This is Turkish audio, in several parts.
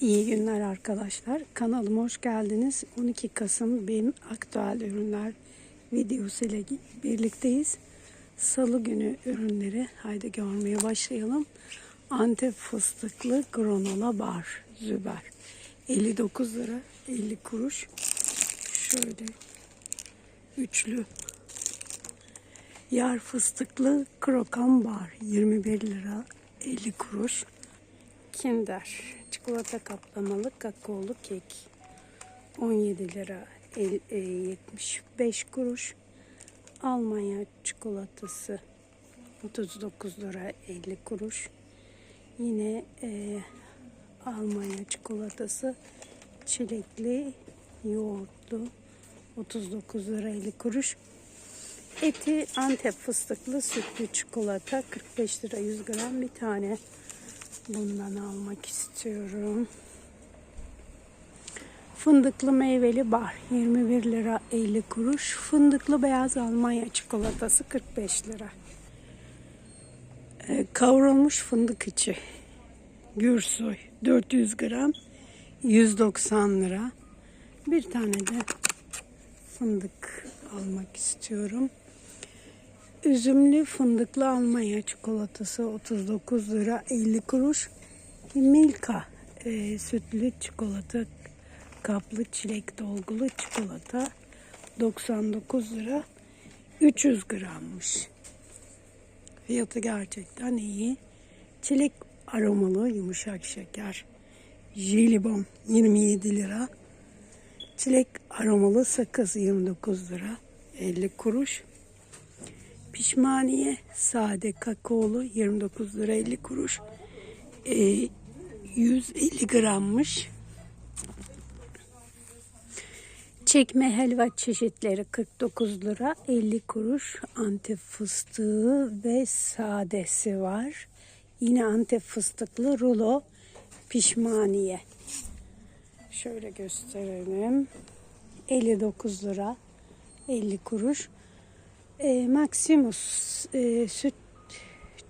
İyi günler arkadaşlar. Kanalıma hoş geldiniz. 12 Kasım benim aktüel ürünler videosu ile birlikteyiz. Salı günü ürünleri haydi görmeye başlayalım. Antep fıstıklı granola bar züber. 59 lira 50 kuruş. Şöyle üçlü Yar fıstıklı krokan bar 21 lira 50 kuruş. Kinder çikolata kaplamalı kakaolu kek 17 lira el- e, 75 kuruş. Almanya çikolatası 39 lira 50 kuruş. Yine e, Almanya çikolatası çilekli yoğurtlu 39 lira 50 kuruş. Eti Antep fıstıklı sütlü çikolata 45 lira 100 gram bir tane. Bundan almak istiyorum. Fındıklı meyveli bar 21 lira 50 kuruş. Fındıklı beyaz Almanya çikolatası 45 lira. Ee, kavrulmuş fındık içi. Gürsoy 400 gram 190 lira. Bir tane de fındık almak istiyorum. Üzümlü fındıklı Almanya çikolatası 39 lira 50 kuruş. Milka e, sütlü çikolata kaplı çilek dolgulu çikolata 99 lira 300 grammış. Fiyatı gerçekten iyi. Çilek aromalı yumuşak şeker. Jelibon 27 lira. Çilek aromalı sakız 29 lira 50 kuruş. Pişmaniye sade kakaolu 29 lira 50 kuruş. Ee, 150 grammış. Çekme helva çeşitleri 49 lira 50 kuruş. Antep fıstığı ve sadesi var. Yine Antep fıstıklı rulo pişmaniye. Şöyle gösterelim. 59 lira 50 kuruş. E, Maximus e, süt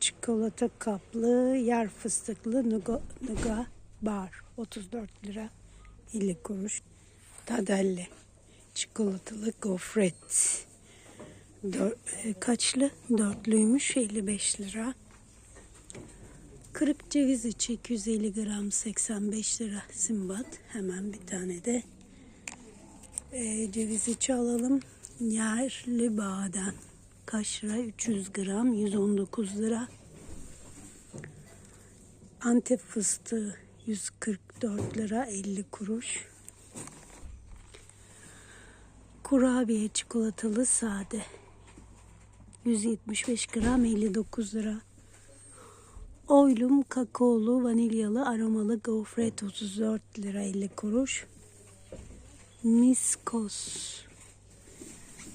çikolata kaplı yer fıstıklı nuga, nuga bar 34 lira 50 kuruş. Tadelli çikolatalı gofret Dör, e, kaçlı? Dörtlüymüş 55 lira. Kırık ceviz içi 250 gram 85 lira simbat. Hemen bir tane de e, ceviz içi alalım. Yerli badem. Kaç lira? 300 gram 119 lira. Antep fıstığı 144 lira 50 kuruş. Kurabiye çikolatalı sade 175 gram 59 lira. Oylum kakaolu vanilyalı aromalı gofret 34 lira 50 kuruş. Miskos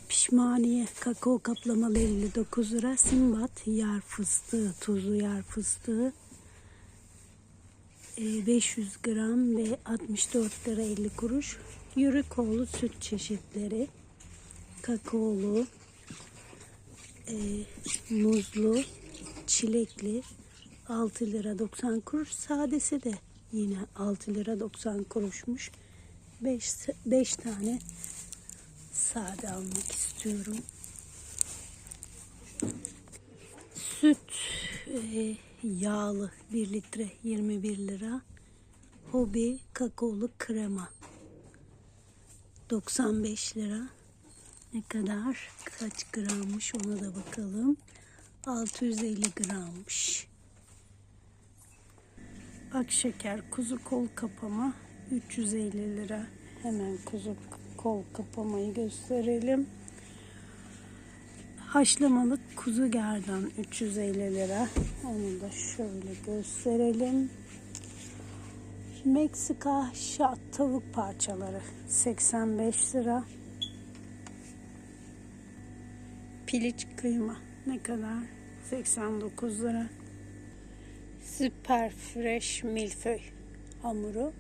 pişmaniye kakao kaplamalı 59 lira. Simbat yer fıstığı tuzlu yer fıstığı e, 500 gram ve 64 lira 50 kuruş. Yürükoğlu süt çeşitleri kakaolu e, muzlu çilekli 6 lira 90 kuruş. Sadesi de yine 6 lira 90 kuruşmuş. 5, 5 tane sade almak istiyorum. Süt e, yağlı 1 litre 21 lira. Hobi kakaolu krema 95 lira. Ne kadar? Kaç grammış ona da bakalım. 650 grammış. Ak şeker kuzu kol kapama 350 lira. Hemen kuzu kol kapamayı gösterelim. Haşlamalık kuzu gerdan 350 lira. Onu da şöyle gösterelim. Meksika şat tavuk parçaları 85 lira. Piliç kıyma ne kadar? 89 lira. Süper fresh milföy hamuru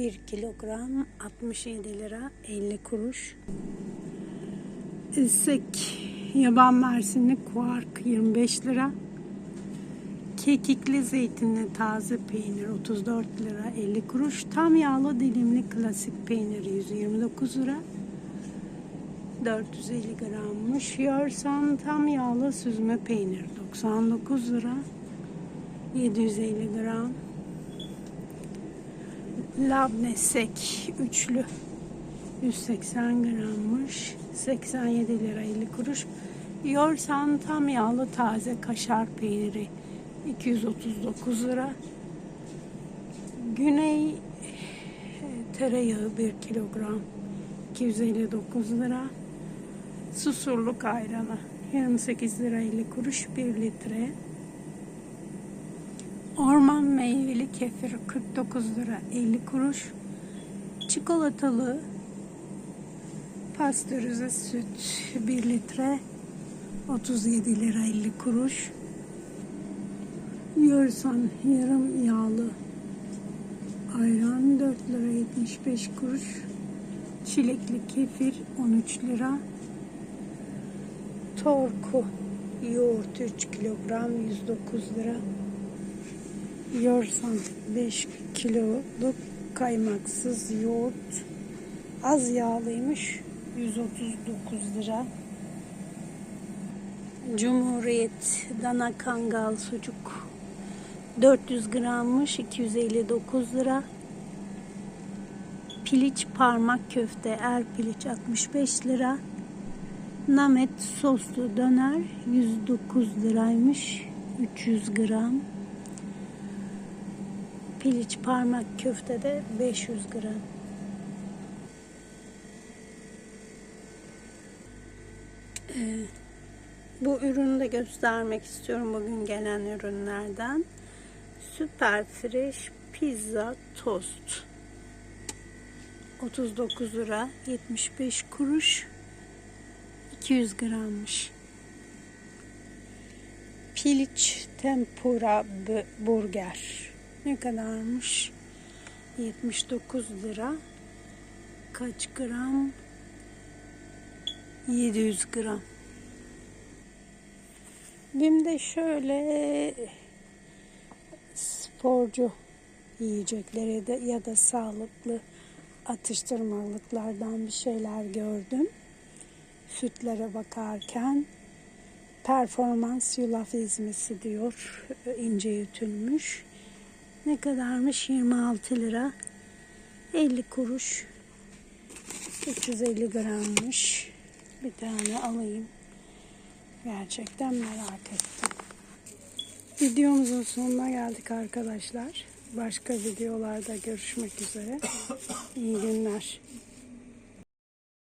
1 kilogram 67 lira 50 kuruş. Isık yaban mersinli kuark 25 lira. Kekikli zeytinli taze peynir 34 lira 50 kuruş. Tam yağlı dilimli klasik peynir 129 lira. 450 grammış. Yorsan tam yağlı süzme peynir 99 lira. 750 gram. Labne sek üçlü 180 grammış. 87 lira 50 kuruş. Yorsan tam yağlı taze kaşar peyniri 239 lira. Güney e, tereyağı 1 kilogram 259 lira. Susurluk ayranı 28 lira 50 kuruş 1 litre. Orman meyveli kefir 49 lira 50 kuruş. Çikolatalı pastörize süt 1 litre 37 lira 50 kuruş. Yorsan yarım yağlı ayran 4 lira 75 kuruş. Çilekli kefir 13 lira. Torku yoğurt 3 kilogram 109 lira. Yorsan 5 kiloluk kaymaksız yoğurt az yağlıymış 139 lira. Cumhuriyet dana kangal sucuk 400 grammış 259 lira. Piliç parmak köfte er piliç 65 lira. Namet soslu döner 109 liraymış 300 gram. Piliç parmak köfte de 500 gram. Ee, bu ürünü de göstermek istiyorum bugün gelen ürünlerden. Süper Fresh Pizza Tost. 39 lira 75 kuruş 200 grammış. Piliç tempura burger. Ne kadarmış? 79 lira. Kaç gram? 700 gram. Bim'de şöyle sporcu yiyecekleri de ya da sağlıklı atıştırmalıklardan bir şeyler gördüm. Sütlere bakarken performans yulaf ezmesi diyor. ince yutunmuş. Ne kadarmış? 26 lira. 50 kuruş. 350 grammış. Bir tane alayım. Gerçekten merak ettim. Videomuzun sonuna geldik arkadaşlar. Başka videolarda görüşmek üzere. İyi günler.